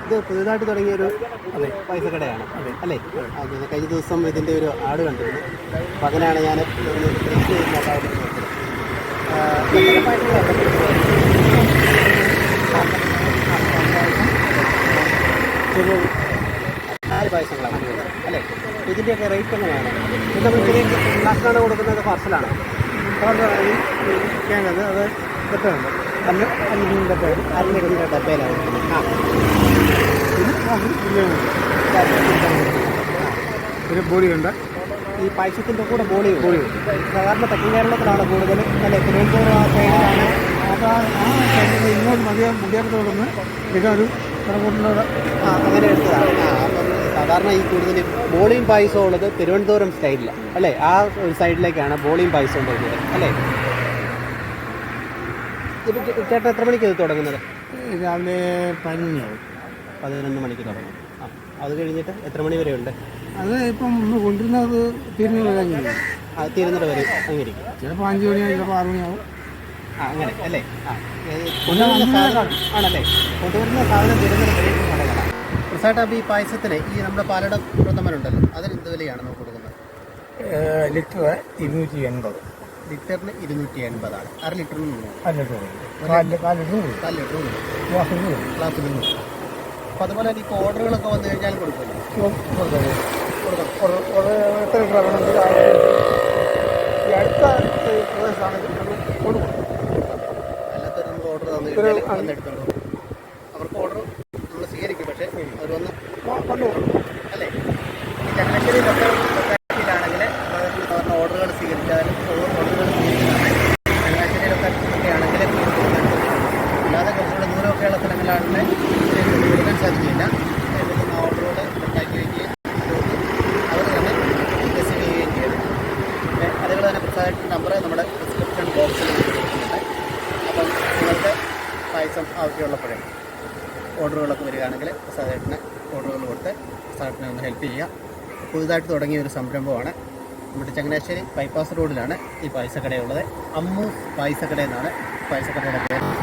ഇത് പുതുതായിട്ട് തുടങ്ങിയ ഒരു പൈസ കടയാണ് അല്ലേ? കഴിഞ്ഞ ദിവസം ഇതിന്റെ ഒരു ആട് കണ്ടിരുന്നു. അപ്പോൾ അതിനാണ് ഞാൻ നാല് പായസങ്ങളാണ്. അല്ലേ ഇതിന്റെയൊക്കെ റേറ്റ് എങ്ങനെയാണ്? ഇത് നമ്മൾ ചെറിയ ഗ്ലാസ്സിലാണ് കൊടുക്കുന്നത് പാർസലാണ് അത് അത് ഇതൊക്കെയുണ്ട് അന്ന് അഞ്ചിന്റെ പേര് ഡബയിലാണ്. ആ. പിന്നെ ബോളിയുണ്ട് ഈ പായസത്തിന്റെ കൂടെ ബോളി ബോളി സാധാരണ തെക്കൻ കേരളത്തിലാണ് കൂടുതൽ അല്ലെ തിരുവനന്തപുരം ആ സൈഡിലാണ് അപ്പോൾ ആ സ്ഥലത്ത് ഇങ്ങോട്ട് മതിയാ മുടിയാത്ത തുടർന്ന് ഇതൊരു കടക്കൂട്ടിലൂടെ ആ അങ്ങനെ എടുത്തതാണ്. ആ അപ്പം സാധാരണ ഈ കൂടുതൽ ബോളിയും പായസവും ഉള്ളത് തിരുവനന്തപുരം സ്റ്റൈലിലാണ് അല്ലേ? ആ ഒരു സൈഡിലേക്കാണ് ബോളിയും പായസവും വരുന്നത് അല്ലേ? ചേട്ടൻ എത്ര മണിക്ക് ഇത് തുടങ്ങുന്നത്? രാവിലെ പതിനൊന്നാവും. പതിനൊന്ന് മണിക്ക് തുടങ്ങും. ആ അത് കഴിഞ്ഞിട്ട് എത്ര മണി വരെ ഉണ്ട്? അത് ഇപ്പം ഒന്ന് കൊണ്ടുവരുന്നത് തിരിഞ്ഞു കഴിഞ്ഞു ആ തീരുന്നിട്ട് വരെ അങ്ങിരിക്കും. ചിലപ്പോൾ അഞ്ച് മണിയാവും ചിലപ്പോൾ ആറ് മണിയാവും. ആ അങ്ങനെ അല്ലേ? ആ ഏത് കൊണ്ടുവരുന്ന സാധനം ആണല്ലേ? കൊണ്ടുവരുന്ന സാധനം വരെയും കടകളാണ് പ്രസാദ് അപ്പോൾ ഈ പായസത്തിന് ഈ നമ്മുടെ പാലട പ്രഥമനുണ്ടല്ലോ അതിന് എന്ത് വിലയാണ് നമുക്ക് കൊടുക്കുന്നത്? ലിറ്റർ ഇരുന്നൂറ്റി എൺപത്. ലിറ്ററിന് ഇരുന്നൂറ്റി എൺപതാണ്. അര ലിറ്ററിന് അര ലിറ്റർ കാൽ അപ്പോൾ അതുപോലെ തന്നെ ഇപ്പോൾ ഓർഡറുകളൊക്കെ വന്നു കഴിഞ്ഞാൽ കൊടുക്കുമല്ലോ? അടുത്ത കൊടുക്കും. അല്ലാത്തൊരു ഓർഡർ തന്നു കഴിഞ്ഞാൽ പായസം ആവശ്യമുള്ളപ്പോഴേ ഓർഡറുകളൊക്കെ വരികയാണെങ്കിൽ സാധാരണ ഓർഡറുകൾ കൊടുത്ത് സാറിനെ ഒന്ന് ഹെൽപ്പ് ചെയ്യുക. പുതുതായിട്ട് തുടങ്ങിയ ഒരു സംരംഭമാണ്. നമ്മുടെ ചങ്ങനാശ്ശേരി ബൈപ്പാസ് റോഡിലാണ് ഈ പായസക്കടയുള്ളത്. അമ്മു പായസക്കട എന്നാണ്. പായസക്കടയുടെ പേര്.